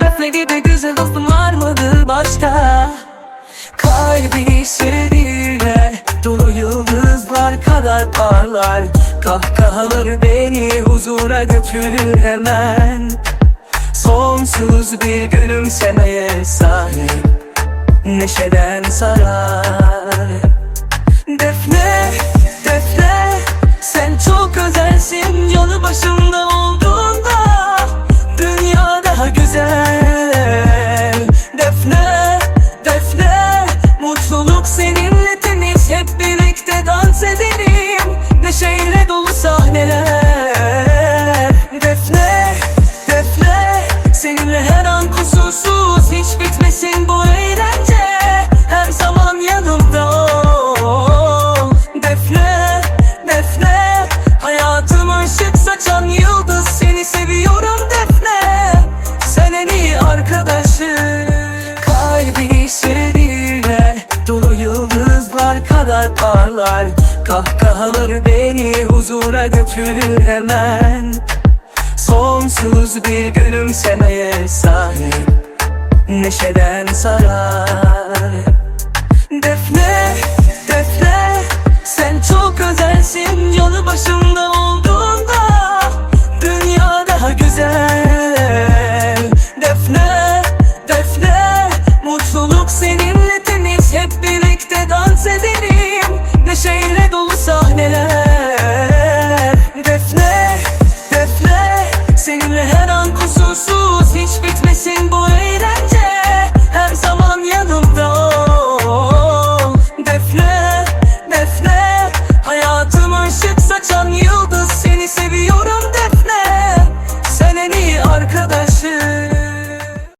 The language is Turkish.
Defne gibi güzel dostum var mıdır başka Kalbi sevdiğine Dolu yıldızlar kadar parlar. Kahkahaları beni huzura götürür hemen. Sonsuz bir gülümsemeye sahip Neşeden sarar. Defne, Defne Sen çok özelsin yanı başımda daha güzel. Defne, Defne Mutluluk seninle temiz. Hep birlikte dans edelim. Neşeyle dolu sahneler. Defne, Defne Seninle her an kusursuz. Hiç bitmesin bu eğlence. Her zaman yanımda ol. Defne, Defne Hayatıma ışık saçan yıldız. Seni seviyorum kadar parlar Kahkahalar beni huzura götürür hemen. Sonsuz bir gülümsemeye sahip Neşeden sarar. Defne, defne Sen çok özelsin. Yanı başımda olduğunda Dünya daha güzel. Defne, defne Mutluluk senin hiç missing, boy.